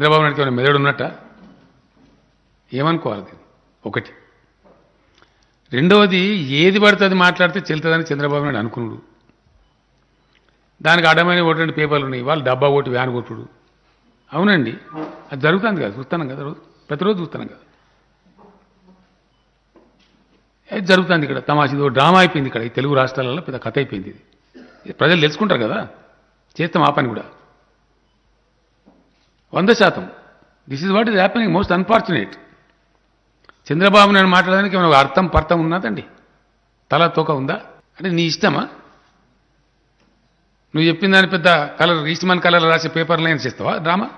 చంద్రబాబు నాయుడుకి ఏమైనా మెదడు ఉన్నట్ట? ఏమనుకోవాలి దీన్ని? ఒకటి. రెండవది ఏది పడితే అది మాట్లాడితే చెల్తుందని చంద్రబాబు నాయుడు అనుకున్నాడు దానికి అడమైన ఒకటి రెండు పేపర్లు ఉన్నాయి. వాళ్ళు డబ్బా కొట్టి వ్యాన్ కొట్టుడు. అవునండి. అది జరుగుతుంది కదా చూస్తాను కదా రోజు. ప్రతిరోజు చూస్తాను కదా. అది జరుగుతుంది ఇక్కడ? తమాషిదో ఇది ఒక డ్రామా అయిపోయింది ఇక్కడ. ఈ తెలుగు రాష్ట్రాలలో పెద్ద కథ అయిపోయింది ఇది ఇది. ప్రజలు తెలుసుకుంటారు కదా. చేస్తాం ఆ పని కూడా. వంద శాతం. This is what is happening most unfortunate Chandrababu Naidu మాట్లాడడానికి ఏమైనా అర్థం పర్థం ఉన్నదండి తల తోక ఉందా? అంటే నీ ఇష్టమా? నువ్వు చెప్పిన దాని పెద్ద కలర్ ఈస్ట్మన్ కలర్ రాసే పేపర్లు ఏం చేస్తావా? డ్రామా?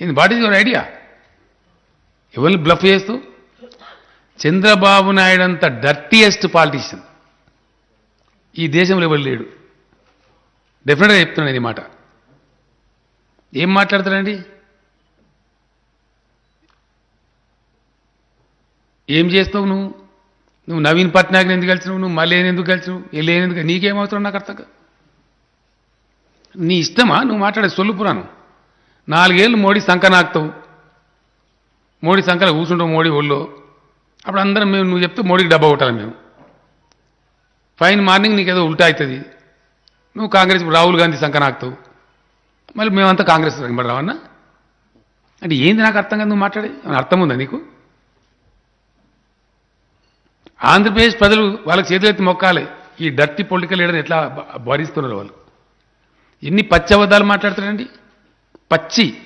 ఇది వాట్ ఈజ్ యువర్ ఐడియా ఎవరిని బ్లఫ్ చేస్తూ? చంద్రబాబు నాయుడు అంత డర్టీయెస్ట్ పాలిటీషియన్ ఈ దేశంలో ఎవరు లేడు? డెఫినెట్గా చెప్తున్నాను ఈ మాట. ఏం మాట్లాడతాడండి ఏం చేస్తావు నువ్వు? నువ్వు నవీన్ పట్నాయక్ని ఎందుకు కలిసినావు? నువ్వు మళ్ళీ ఎందుకు కలిసినావు? వెళ్ళేని ఎందుకు? నీకేం నాకు అర్థం నీ ఇష్టమా? నువ్వు మాట్లాడే సొల్లు పురాణం. నాలుగేళ్ళు మోడీ సంఖ నాకుతావు మోడీ సంఖలో కూర్చుంటావు మోడీ ఒళ్ళో. అప్పుడు అందరం మేము నువ్వు చెప్తే మోడీకి డబ్బా కొట్టాలి మేము. ఫైన్ మార్నింగ్ నీకు ఏదో ఉల్టా అవుతుంది. నువ్వు కాంగ్రెస్ రాహుల్ గాంధీ సంఖ నాకుతావు మళ్ళీ మేమంతా కాంగ్రెస్ వెంబడి అంటే ఏంది నాకు అర్థం కాదు నువ్వు మాట్లాడే? అర్థం ఉందా నీకు? ఆంధ్రప్రదేశ్ ప్రజలు వాళ్ళకి చేతులెత్తి మొక్కాలి. ఈ డర్టీ పొలిటికల్ లీడర్ని ఎట్లా భరిస్తున్నారు వాళ్ళు? ఎన్ని పచ్చి అబద్ధాలు మాట్లాడుతున్నారండి? పచ్చి.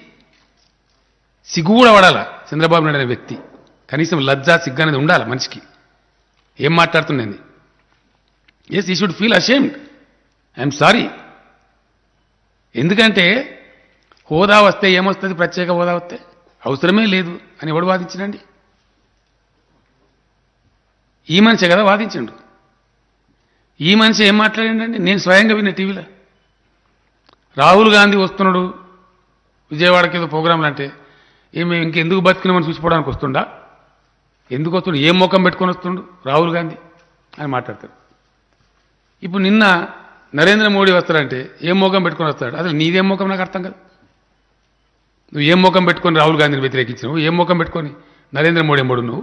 సిగ్గు కూడా పడాలా చంద్రబాబు నాయుడు అనే వ్యక్తి? కనీసం లజ్జా సిగ్గు అనేది ఉండాలి మనిషికి? ఏం మాట్లాడుతుండేది yes he should feel ashamed I'm sorry ఎందుకంటే హోదా వస్తే ఏమొస్తుంది? ప్రత్యేక హోదా వస్తే? అవసరమే లేదు అని ఎవడు వాదించినండి? ఈ మనిషే కదా వాదించండు. ఈ మనిషి ఏం మాట్లాడండి నేను స్వయంగా విన్న టీవీలో. రాహుల్ గాంధీ వస్తున్నాడు విజయవాడకి ఏదో ప్రోగ్రాంలు అంటే. ఏమి ఇంకెందుకు బతికినామని చూసిపోవడానికి వస్తుండా? ఎందుకు వస్తుండు? ఏం ముఖం పెట్టుకొని వస్తుండు రాహుల్ గాంధీ అని మాట్లాడతాడు. ఇప్పుడు నిన్న నరేంద్ర మోడీ వస్తాడంటే ఏం ముఖం పెట్టుకొని వస్తాడు? అసలు నీదేం ముఖం నాకు అర్థం కాదు. నువ్వు ఏం ముఖం పెట్టుకొని రాహుల్ గాంధీని వ్యతిరేకించినావు? ఏం ముఖం పెట్టుకొని నరేంద్ర మోడీ ఎంబడు నువ్వు?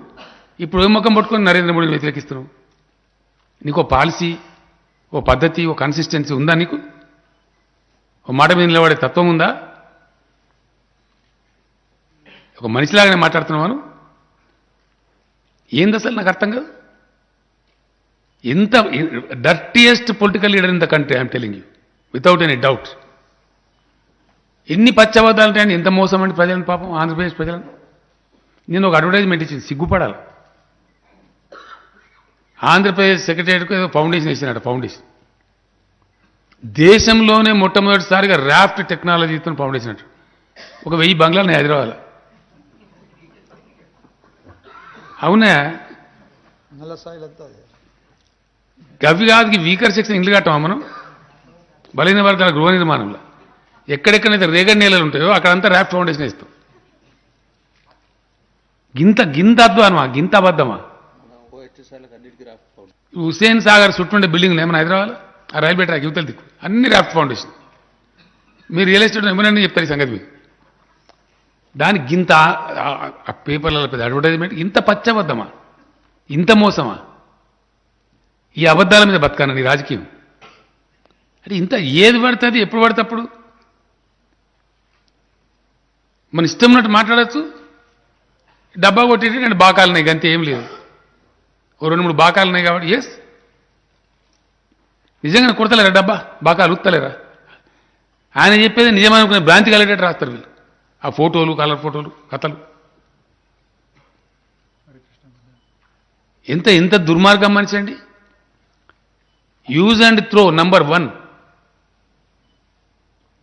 ఇప్పుడు ఏం ముఖం పెట్టుకొని నరేంద్ర మోడీని వ్యతిరేకిస్తున్నావు? నీకు ఓ పాలసీ ఓ పద్ధతి ఓ కన్సిస్టెన్సీ ఉందా నీకు? ఓ మాట మీద నిలబడే తత్వం ఉందా? ఒక మనిషిలాగానే మాట్లాడుతున్నావాను ఏంది అసలు నాకు అర్థం కాదు? ఇంత dirtiest political leader in the country I'm telling you without any doubt ఎన్ని పచ్చబద్దాలు ఉంటాయండి ఎంత మోసం అండి ప్రజలను పాపం ఆంధ్రప్రదేశ్ ప్రజలను. నేను ఒక అడ్వర్టైజ్మెంట్ ఇచ్చింది సిగ్గుపడాలి. ఆంధ్రప్రదేశ్ సెక్రటరీకి ఏదో ఫౌండేషన్ ఇచ్చినట్టు ఫౌండేషన్ దేశంలోనే మొట్టమొదటిసారిగా ర్యాఫ్ట్ టెక్నాలజీతో ఫౌండేషన్ అంటారు ఒక వెయ్యి బంగ్లాలు హైదరాబాద్ అవునా? నల్ల సాయిల్ అంతా అదే గవి కాదుకి వీకర్ సెక్షన్ ఇల్లు కట్టామా మనం? బలైన వర్గాల గృహ నిర్మాణంలో. ఎక్కడెక్కడైతే రేగడి నేలలు ఉంటాయో అక్కడంతా ర్యాప్ ఫౌండేషన్ ఇస్తాం. గింత గింత అద్వానమా? గింత అబద్ధమా? హుసేన్ సాగర్ చుట్టుండే బిల్డింగ్లు ఏమైనా హైదరాబాద్ ఆ రైల్వే ట్రాక్ యువతలు దిక్కు. అన్ని ర్యాప్ ఫౌండేషన్. మీరు రియల్ ఎస్టేట్ ఇవ్వనండి చెప్తారు ఈ సంగతి దానికి గింత ఆ- పేపర్లలో పెద్ద అడ్వర్టైజ్మెంట్ ఇంత పచ్చబద్దమా ఇంత మోసమా? ఈ అబద్ధాల మీద బతకానండి రాజకీయం. అంటే ఇంత ఏది పడుతుంది ఎప్పుడు పడితే అప్పుడు? మన ఇష్టం ఉన్నట్టు మాట్లాడచ్చు. డబ్బా కొట్టేటి రెండు బాకాలు ఉన్నాయి గంతే ఏం లేదు. ఓ రెండు మూడు బాకాలు ఉన్నాయి కాబట్టి ఎస్ నిజంగా కొడతలేరా డబ్బా? బాకాలు ఉత్తలేరా? ఆయన చెప్పేది నిజమనుకునే భ్రాంతి కలిగేటట్టు రాస్తారు వీళ్ళు. ఆ ఫోటోలు కలర్ ఫోటోలు కథలు. ఎంత ఎంత దుర్మార్గం మనిషి అండి? Use and throw number one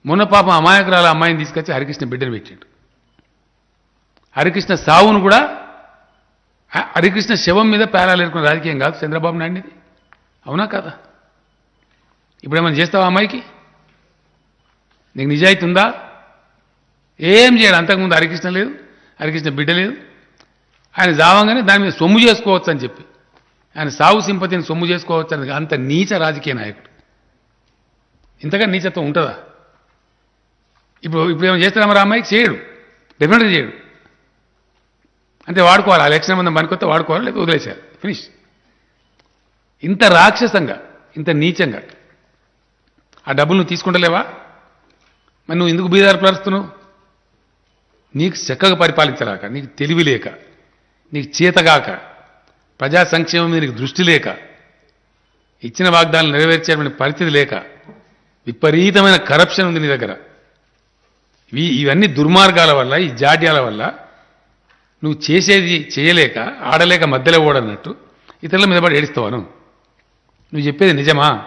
మొన్న పాపం అమాయకురాల అమ్మాయిని తీసుకొచ్చి హరికృష్ణ బిడ్డను పెట్టాడు. హరికృష్ణ సావును కూడా హరికృష్ణ శవం మీద పేరాలు ఏరుకున్న రాజకీయం కాదు చంద్రబాబు నాయుడిది అవునా కదా? ఇప్పుడు ఏమైనా చేస్తావా అమ్మాయికి? నీకు నిజాయితీ ఉందా? ఏం చేయడు అంతకుముందు హరికృష్ణ లేదు హరికృష్ణ బిడ్డ లేదు. ఆయన జావంగానే దాని మీద సొమ్ము చేసుకోవచ్చు అని చెప్పి. ఆయన సాగు సింపతిని సొమ్ము చేసుకోవచ్చు అంత నీచ రాజకీయ నాయకుడు. ఇంతగా నీచత్వం ఉంటుందా? ఇప్పుడు ఇప్పుడు ఏమైనా చేస్తారా మరి అమ్మాయికి? చేయడు. డెఫినెట్గా చేయడు. అంటే వాడుకోవాలి. ఆ ఎలక్షన్ మంది పనికొస్తే వాడుకోవాలి లేదా వదిలేసేయాలి. ఫినిష్ ఇంత రాక్షసంగా ఇంత నీచంగా. ఆ డబ్బులు నువ్వు తీసుకుంటలేవా? మరి నువ్వు ఎందుకు బీదారు పరుస్తున్నావు? నీకు చక్కగా పరిపాలించలేక నీకు తెలివి లేక నీకు చేతగాక ప్రజా సంక్షేమం మీద దృష్టి లేక ఇచ్చిన వాగ్దానాలు నెరవేర్చేటువంటి పరిస్థితి లేక విపరీతమైన కరప్షన్ ఉంది నీ దగ్గర. ఇవి ఇవన్నీ దుర్మార్గాల వల్ల ఈ జాడ్యాల వల్ల నువ్వు చేసేది చేయలేక ఆడలేక మధ్యలో ఓడన్నట్టు ఇతరుల మీద పడి ఏడుస్తావాను నువ్వు? చెప్పేది నిజమా?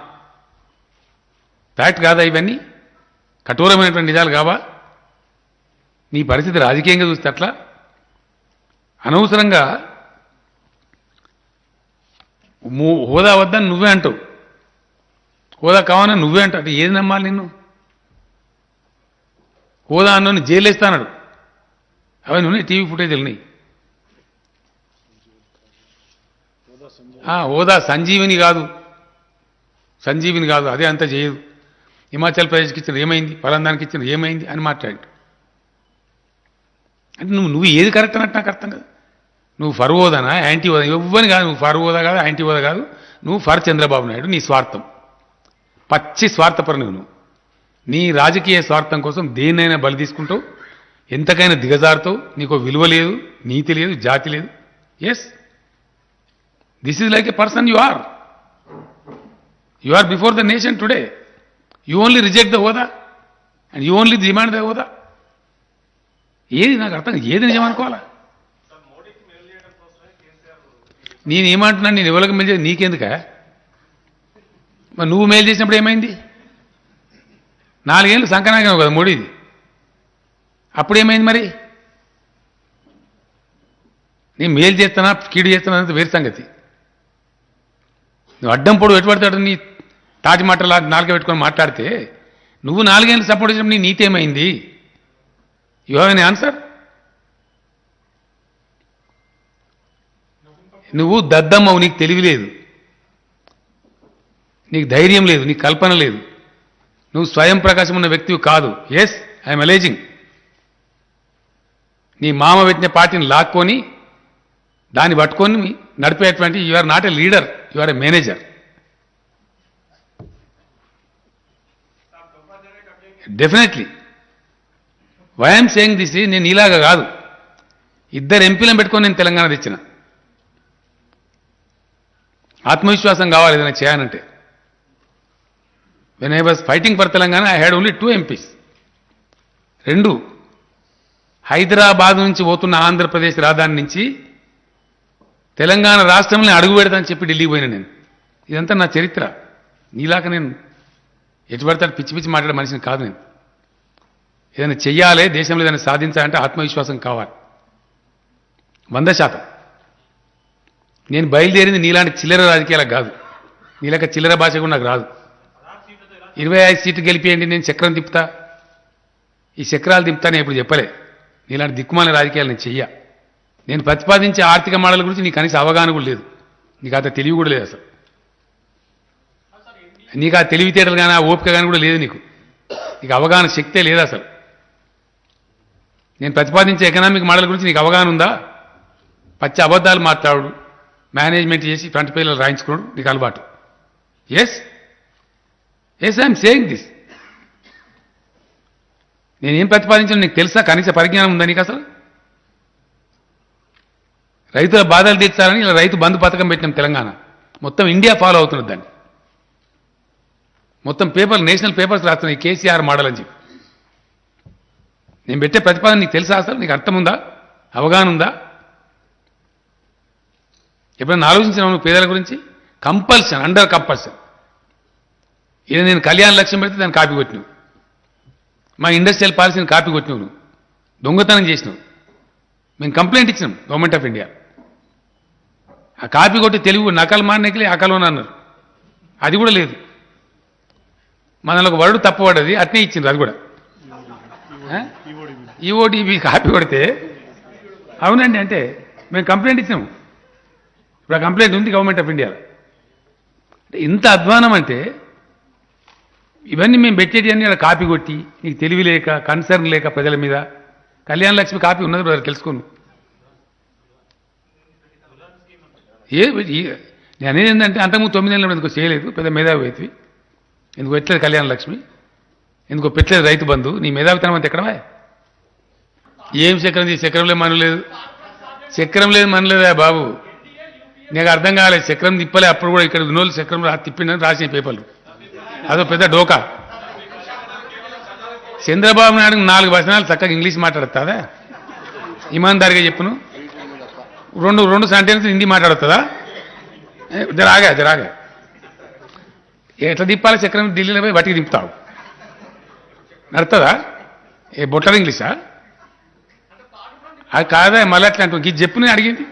ఫ్యాక్ట్ కాదా ఇవన్నీ? కఠోరమైనటువంటి నిజాలు కావా? నీ పరిస్థితి రాజకీయంగా చూస్తే అట్లా? అనవసరంగా హోదా వద్దని నువ్వే అంటావు. హోదా కావాలని నువ్వే అంటావు. అంటే ఏది నమ్మాలి నిన్ను? హోదా అన్నోని జైలేస్తానడు. అవన్నీ ఉన్నాయి టీవీ ఫుటేజ్ ఉన్నాయి. ఆ, హోదా సంజీవిని కాదు. సంజీవిని కాదు అదే అంత చేయదు హిమాచల్ ప్రదేశ్కి ఇచ్చిన ఏమైంది? పలాందానికి ఇచ్చిన ఏమైంది? అని మాట్లాడి అంటే నువ్వు నువ్వు ఏది కరెక్ట్ అన్నట్టు నాకు అర్థం కాదు. నువ్వు ఫర్ ఓదనా యాంటీ హోదా ఇవ్వని కాదు నువ్వు ఫర్ కాదు యాంటీ హోదా కాదు. నువ్వు ఫర్ చంద్రబాబు నాయుడు నీ స్వార్థం. పచ్చి స్వార్థపరుని నువ్వు. నీ రాజకీయ స్వార్థం కోసం దేన్నైనా బలి తీసుకుంటావు ఎంతకైనా దిగజారుతావు నీకు విలువ లేదు నీతి లేదు జాతి లేదు. Yes this is like a person you are you are before the nation today you only reject the hoda and you only demand the hoda ఏది నాకు అర్థం ఏది నిజం అనుకోవాలా? నేను ఏమంటున్నాను నేను ఎవరికి మేలు చేసి నీకెందుక? మరి నువ్వు మేలు చేసినప్పుడు ఏమైంది? నాలుగేళ్ళు సంకనాగం కదా మోడీది. అప్పుడు ఏమైంది మరి? నేను మేలు చేస్తానా కీడు చేస్తానా అనేది వేరు సంగతి. నువ్వు అడ్డం పొడు ఎటుపడతాడు నీ తాటి మాటలా నాలుగ పెట్టుకొని మాట్లాడితే? నువ్వు నాలుగేళ్ళు సపోర్ట్ చేసినప్పుడు నీ నీతి ఏమైంది? యు హ్యావ్ ఎన్ ఆన్సర్ నువ్వు దద్దమ్మవు నీకు తెలివి లేదు. నీకు ధైర్యం లేదు నీకు కల్పన లేదు. నువ్వు స్వయం ప్రకాశం ఉన్న వ్యక్తివి కాదు. ఎస్ ఐఎమ్ అలేజింగ్ నీ మామ పెట్టిన పార్టీని లాక్కొని దాన్ని పట్టుకొని నడిపేటువంటి you are not a leader you are a manager definitely why I'm saying this నేను ఇలాగా కాదు. ఇద్దరు ఎంపీలను పెట్టుకొని నేను తెలంగాణ తెచ్చిన. ఆత్మవిశ్వాసం కావాలి ఏదైనా చేయాలంటే. When I was fighting for Telangana I had only two MPs రెండు హైదరాబాద్ నుంచి పోతున్న ఆంధ్రప్రదేశ్ రాజధాని నుంచి తెలంగాణ రాష్ట్రంలో అడుగు పెడతానని చెప్పి ఢిల్లీకి పోయినా నేను. ఇదంతా నా చరిత్ర. నీలాక నేను ఎటు పడతాడు పిచ్చి పిచ్చి మాట్లాడే మనిషిని కాదు నేను. ఏదైనా చెయ్యాలి దేశంలో ఏదైనా సాధించాలంటే ఆత్మవిశ్వాసం కావాలి. వంద శాతం. నేను బయలుదేరింది నీలాంటి చిల్లర రాజకీయాలకు కాదు. నీలాక చిల్లర భాష కూడా నాకు రాదు. ఇరవై ఐదు సీట్లు గెలిపియండి నేను చక్రం తిప్పుతా. ఈ చక్రాలు తిప్పుతా నేను ఇప్పుడు చెప్పలే. నీలాంటి దిక్కుమాల రాజకీయాలు నేను చెయ్య. నేను ప్రతిపాదించే ఆర్థిక మోడల్ గురించి నీకు కనీస అవగాహన కూడా లేదు. నీకు అంత తెలివి కూడా లేదు అసలు. నీకు ఆ తెలివితేటలు కానీ ఆ ఓపిక కానీ కూడా లేదు నీకు. నీకు అవగాహన శక్తే లేదు అసలు. నేను ప్రతిపాదించే ఎకనామిక్ మోడల్ గురించి నీకు అవగాహన ఉందా? పచ్చి అబద్ధాలు మాట్లాడు. మేనేజ్మెంట్ చేసి ఫ్రంట్ పేర్లు రాయించుకోవడం నీకు అలవాటు. Yes yes I'm saying this నేనేం ప్రతిపాదించాను నీకు తెలుసా? కనీస పరిజ్ఞానం ఉందా నీకు అసలు? రైతుల బాధలు తీర్చాలని ఇలా రైతు బంధు పథకం పెట్టినాం తెలంగాణ. మొత్తం ఇండియా ఫాలో అవుతున్నది దాన్ని. మొత్తం పేపర్ నేషనల్ పేపర్స్ రాస్తున్నాయి కేసీఆర్ మోడల్ అని చెప్పి. నేను పెట్టే ప్రతిపాదన నీకు తెలుసా అసలు? నీకు అర్థం ఉందా? అవగాహన ఉందా? ఎప్పుడైనా ఆలోచించినావు నువ్వు పేదల గురించి? కంపల్షన్ అండర్ కంపల్షన్ ఇది నేను కళ్యాణ లక్ష్యం పెడితే దాన్ని కాపీ కొట్టినావు. మా ఇండస్ట్రియల్ పాలసీని కాపీ కొట్టినావు నువ్వు దొంగతనం చేసినావు. మేము కంప్లైంట్ ఇచ్చినాం గవర్నమెంట్ ఆఫ్ ఇండియా ఆ కాపీ కొట్టి తెలుగు నకలు మానకిలే అకలోని అన్నారు. అది కూడా లేదు. మనలో ఒక వరుడు తప్పబడ్డది అట్నే ఇచ్చిండ్రు అది కూడా. ఈఓడిబి కాపీ కొడితే అవునండి అంటే మేము కంప్లైంట్ ఇచ్చినాము ఇప్పుడు ఆ కంప్లైంట్ ఉంది గవర్నమెంట్ ఆఫ్ ఇండియా ఇంత అధ్వానం అంటే ఇవన్నీ మేము పెట్టేటి అన్ని కాపీ కొట్టి నీకు తెలివి లేక కన్సర్న్ లేక ప్రజల మీద. కళ్యాణ లక్ష్మి కాపీ ఉన్నది బ్రదర్ తెలుసుకోను. ఏ నేను అనేది ఏంటంటే అంతకుముందు తొమ్మిది నెలలు ఎందుకు చేయలేదు పెద్ద మేధావి అయితే. ఎందుకు పెట్టలేదు కళ్యాణ లక్ష్మి. ఎందుకో పెట్టలేదు రైతు బంధు. నీ మేధావితనం అంత ఎక్కడవా? ఏం చక్రం చేసి చక్రంలో మనలేదు. చక్రం లేదు మనలేదా బాబు. నీకు అర్థం కాలేదు చక్రం తిప్పలే అప్పుడు కూడా ఇక్కడ ఉన్నోళ్ళు చక్రం తిప్పిండని రాసిన పేపర్లు. అదో పెద్ద డోకా. చంద్రబాబు నాయుడు నాలుగు వచనాలు చక్కగా ఇంగ్లీష్ మాట్లాడుతుందా? ఇమాన్దారిగా చెప్పును. రెండు రెండు సెంటెన్స్ హిందీ మాట్లాడుతుందా? జరాగా జరాగా ఎట్లా తిప్పాలి చక్రం? ఢిల్లీలో పోయి బట్టికి తింపుతావు నడుతుందా? ఏ బొట్టర్ ఇంగ్లీషా? అది కాదా మళ్ళీ అట్లా అంటూ ఇది చెప్పు నేను అడిగింది.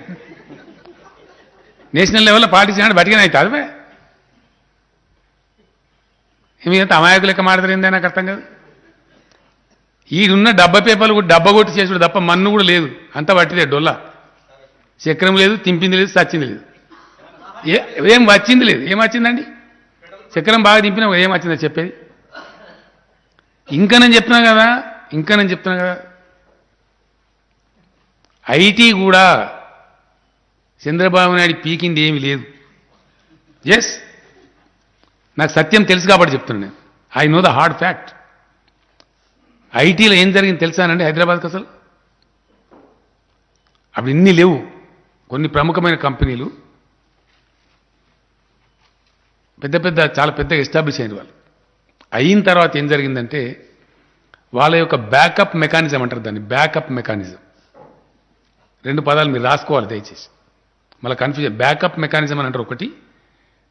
నేషనల్ లెవెల్లో పార్టీషన్ బట్టిగా అవుతుంది బే అమాయకులు లెక్క మాడతారు నాకు అర్థం కాదు. ఈడున్న డబ్బా పేపర్లు కూడా డబ్బా కొట్టి చేసుడు తప్ప మన్ను కూడా లేదు. అంత పట్టిదే డొల్లా. చక్రం లేదు తింపింది లేదు సచ్చింది లేదు. ఏ ఏం వచ్చింది లేదు. ఏం వచ్చిందండి? చక్రం బాగా దింపినా ఏం వచ్చిందో చెప్పేది? ఇంకా నేను చెప్తున్నా కదా ఇంకా నేను చెప్తున్నా కదా. ఐటీ కూడా చంద్రబాబు నాయుడు పీకింది ఏమీ లేదు. ఎస్ నాకు సత్యం తెలుసు కాబట్టి చెప్తున్నాను నేను. I know the hard fact ఐటీలో ఏం జరిగింది తెలుసానండి హైదరాబాద్కి అసలు? అప్పుడు ఇన్ని లేవు. కొన్ని ప్రముఖమైన కంపెనీలు. పెద్ద పెద్ద చాలా పెద్దగా ఎస్టాబ్లిష్ అయిన వాళ్ళు. అయిన తర్వాత ఏం జరిగిందంటే వాళ్ళ యొక్క బ్యాకప్ మెకానిజం అంటారు దాన్ని. బ్యాకప్ మెకానిజం రెండు పదాలు మీరు రాసుకోవాలి దయచేసి. మళ్ళీ కన్ఫ్యూజన్ బ్యాకప్ మెకానిజం అని అంటారు ఒకటి.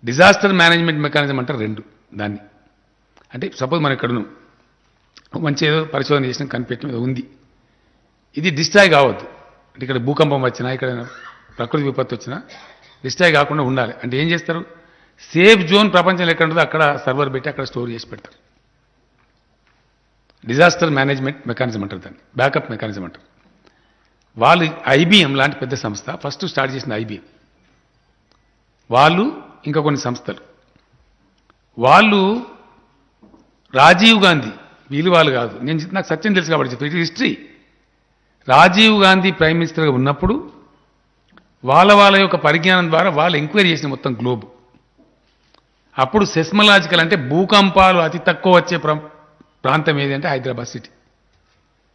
డిజాస్టర్ మేనేజ్మెంట్ మెకానిజం అంటారు రెండు. దాన్ని. అంటే సపోజ్ మనం ఇక్కడ మంచి ఏదో పరిశోధన చేసిన కనిపెట్టిన ఏదో ఉంది. ఇది డిస్ట్రాయ్ కావద్దు. అంటే ఇక్కడ భూకంపం వచ్చినా ఇక్కడ ప్రకృతి విపత్తు వచ్చినా డిస్ట్రాయ్ కాకుండా ఉండాలి. అంటే ఏం చేస్తారు? సేఫ్ జోన్ ప్రపంచంలో ఎక్కడ ఉంటుందో అక్కడ సర్వర్ పెట్టి అక్కడ స్టోర్ చేసి పెడతారు. డిజాస్టర్ మేనేజ్మెంట్ మెకానిజం అంటారు దాన్ని. బ్యాకప్ మెకానిజం అంటారు. వాళ్ళు ఐబీఎం లాంటి పెద్ద సంస్థ. ఫస్ట్ స్టార్ట్ చేసిన ఐబీఎం. వాళ్ళు ఇంకా కొన్ని సంస్థలు. వాళ్ళు రాజీవ్ గాంధీ వీళ్ళు వాళ్ళు కాదు. నేను నాకు సత్యం తెలుసు కాబట్టి చెప్పి. హిస్టరీ. రాజీవ్ గాంధీ ప్రైమ్ మినిస్టర్గా ఉన్నప్పుడు వాళ్ళ వాళ్ళ యొక్క పరిజ్ఞానం ద్వారా వాళ్ళు ఎంక్వైరీ చేసిన మొత్తం గ్లోబ్. అప్పుడు సెస్మలాజికల్ అంటే భూకంపాలు అతి తక్కువ వచ్చే ప్రాంతం ఏది అంటే హైదరాబాద్ సిటీ.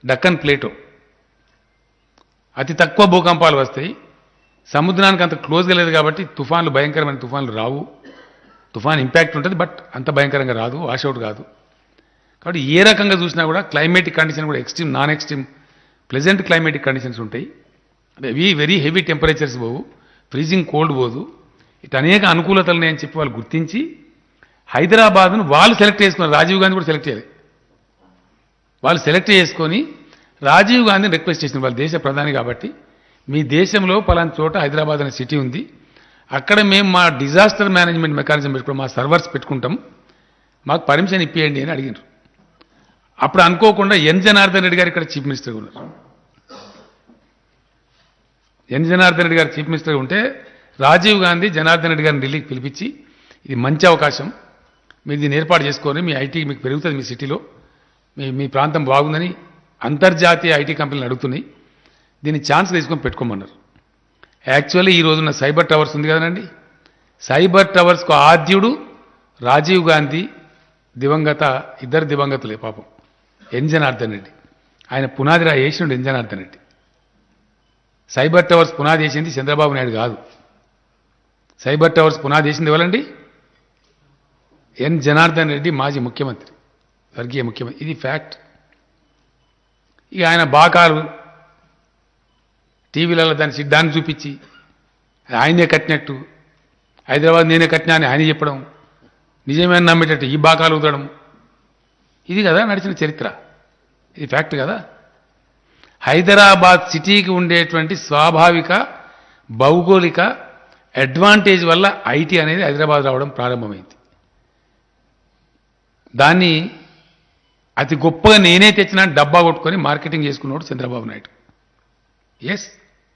డక్కన్ ప్లేటో. అతి తక్కువ భూకంపాలు వస్తాయి. సముద్రానికి అంత క్లోజ్గా లేదు కాబట్టి తుఫాన్లు భయంకరమైన తుఫాన్లు రావు. తుఫాన్ ఇంపాక్ట్ ఉంటుంది బట్ అంత భయంకరంగా రాదు వాషౌట్ కాదు. కాబట్టి ఏ రకంగా చూసినా కూడా క్లైమేటిక్ కండిషన్ కూడా extreme non extreme pleasant climatic conditions ఉంటాయి. అవి వెరీ హెవీ టెంపరేచర్స్ పోవు ఫ్రీజింగ్ కోల్డ్ పోదు. ఇటు అనేక అనుకూలతలు ఉన్నాయని చెప్పి వాళ్ళు గుర్తించి హైదరాబాద్ను వాళ్ళు సెలెక్ట్ చేసుకున్నారు. రాజీవ్ గాంధీ కూడా సెలెక్ట్ చేయాలి. వాళ్ళు సెలెక్ట్ చేసుకొని రాజీవ్ గాంధీని రిక్వెస్ట్ చేసిన వాళ్ళ దేశ ప్రధాని కాబట్టి మీ దేశంలో పలానా చోట హైదరాబాద్ అనే సిటీ ఉంది. అక్కడ మేము మా డిజాస్టర్ మేనేజ్మెంట్ మెకానిజం పెట్టుకుని మా సర్వర్స్ పెట్టుకుంటాం. మాకు పర్మిషన్ ఇప్పియండి అని అడిగినారు అప్పుడు అనుకోకుండా ఎన్ జనార్దన్ రెడ్డి గారు ఇక్కడ చీఫ్ మినిస్టర్గా ఉన్నారు. ఎన్ జనార్దన్ రెడ్డి గారు చీఫ్ మినిస్టర్ ఉంటే రాజీవ్ గాంధీ జనార్దన్ రెడ్డి గారిని ఢిల్లీకి పిలిపించి ఇది మంచి అవకాశం. మీరు దీన్ని ఏర్పాటు చేసుకొని మీ ఐటీ మీకు పెరుగుతుంది మీ సిటీలో. మీ మీ ప్రాంతం బాగుందని అంతర్జాతీయ ఐటీ కంపెనీలు అడుగుతున్నాయి దీన్ని ఛాన్స్ తీసుకొని పెట్టుకోమన్నారు. యాక్చువల్లీ ఈ రోజున సైబర్ టవర్స్ ఉంది కదండి. సైబర్ టవర్స్కు ఆద్యుడు రాజీవ్ గాంధీ దివంగత ఇద్దరు దివంగతులే పాపం. ఎన్ రెడ్డి. ఆయన పునాది రా వేసినాడు ఎంజనార్దన్ రెడ్డి. సైబర్ టవర్స్ పునాది వేసింది చంద్రబాబు నాయుడు కాదు. సైబర్ టవర్స్ పునాది వేసింది ఎవరండి? ఎన్ జనార్దన్ రెడ్డి మాజీ ముఖ్యమంత్రి స్వర్గీయ ముఖ్యమంత్రి. ఇది ఫ్యాక్ట్. ఇక ఆయన బాకాలు టీవీలలో దాని సిద్ధాన్ని చూపించి ఆయనే కట్టినట్టు హైదరాబాద్ నేనే కట్టినా అని ఆయన చెప్పడం నిజమే నమ్మేటట్టు ఈ బాకాలు ఊదడం ఇది కదా నడిచిన చరిత్ర. ఇది ఫ్యాక్ట్ కదా? హైదరాబాద్ సిటీకి ఉండేటువంటి స్వాభావిక భౌగోళిక అడ్వాంటేజ్ వల్ల ఐటీ అనేది హైదరాబాద్ రావడం ప్రారంభమైంది. దాన్ని అతి గొప్పగా నేనే తెచ్చినా డబ్బా కొట్టుకొని మార్కెటింగ్ చేసుకున్నాడు చంద్రబాబు నాయుడు. ఎస్